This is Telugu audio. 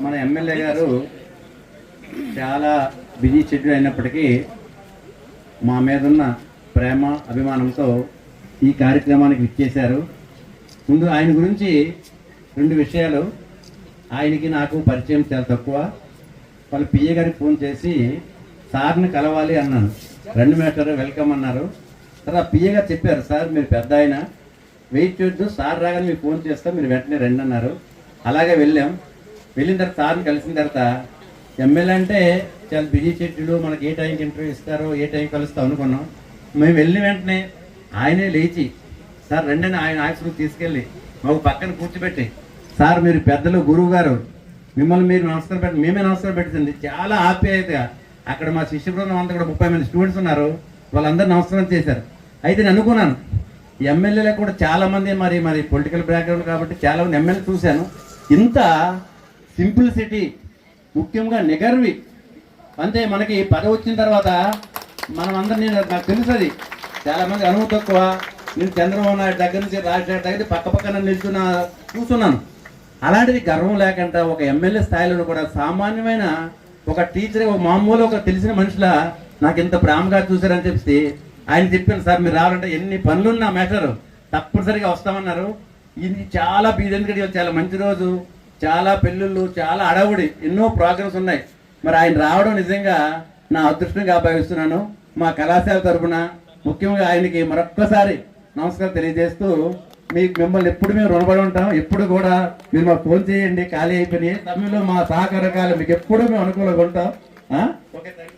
మన ఎమ్మెల్యే గారు చాలా బిజీ షెడ్యూల్ అయినప్పటికీ మా మీద ఉన్న ప్రేమ అభిమానంతో ఈ కార్యక్రమానికి ఇచ్చేశారు ముందు ఆయన గురించి రెండు విషయాలు. ఆయనకి నాకు పరిచయం చాలా తక్కువ. వాళ్ళ పిఏ గారికి ఫోన్ చేసి సార్ని కలవాలి అన్నాను. రెండు మేటర్ వెల్కమ్ అన్నారు. తర్వాత పిఏ గారు చెప్పారు సార్ మీరు పెద్ద ఆయన. వెయిట్ చూద్దు సార్ రాగానే మీకు ఫోన్ చేస్తా మీరు వెంటనే రండి అన్నారు. అలాగే వెళ్ళాం. వెళ్ళిన తర్వాత సార్ని కలిసిన తర్వాత ఎమ్మెల్యే అంటే చాలా బిజీ షెడ్యూల్ మనకి ఏ టైంకి ఇంటర్వ్యూ ఇస్తారో ఏ టైం కలుస్తాం అనుకున్నాం. మేము వెళ్ళిన వెంటనే ఆయనే లేచి సార్ రండి ఆయన ఆఫీసుకు తీసుకెళ్ళి మాకు పక్కన కూర్చోబెట్టి సార్ మీరు పెద్దలు గురువు గారు మిమ్మల్ని మీరు నమస్కారం పెట్టి మేమే నమస్కారం పెట్టింది చాలా ఆప్యాయతగా అక్కడ మా శిష్య బృందం అంతా కూడా ముప్పై మంది స్టూడెంట్స్ ఉన్నారు. వాళ్ళందరూ నమస్కారం చేశారు. అయితే నేను అనుకున్నాను ఎమ్మెల్యేలకు కూడా చాలామంది మరి మరి పొలిటికల్ బ్యాక్గ్రౌండ్ కాబట్టి చాలామంది ఎమ్మెల్యే చూశాను. ఇంత సింప్లిసిటీ ముఖ్యంగా నిగర్వి. అంతే మనకి పదవి వచ్చిన తర్వాత మనం అందరం నేను నాకు తెలుస్తుంది చాలామంది చాలా అనుభవం తక్కువ. నేను చంద్రబాబు నాయుడు దగ్గర నుంచి రాజశేఖర్ దగ్గర పక్క పక్కన నిల్చున్న చూస్తున్నాను అలాంటిది గర్వం లేకుండా ఒక ఎమ్మెల్యే స్థాయిలో కూడా సామాన్యమైన ఒక టీచర్ ఒక మామూలు ఒక తెలిసిన మనుషుల నాకు ఇంత ప్రేమగా చూశారని చెప్పి ఆయన చెప్పాను సార్ మీరు రావాలంటే ఎన్ని పనులున్నా మ్యాటర్ తప్పనిసరిగా వస్తామన్నారు. ఇది చాలా బీద ఎందుకంటే చాలా మంచి రోజు. చాలా పెళ్ళిళ్ళు చాలా అడవుడి ఎన్నో ప్రోగ్రామ్స్ ఉన్నాయి. మరి ఆయన రావడం నిజంగా నా అదృష్టంగా భావిస్తున్నాను. మా కళాశాల తరఫున ముఖ్యంగా ఆయనకి మరొక్కసారి నమస్కారం తెలియజేస్తూ మీకు మిమ్మల్ని ఎప్పుడు మేము రుణపడి ఉంటాం. ఎప్పుడు కూడా మీరు మాకు ఫోన్ చేయండి ఖాళీ అయిపోయినాయి. తమిళలో మా సహకారకాలు మీకు ఎప్పుడు మేము అనుకూలంగా ఉంటాం. Okay thank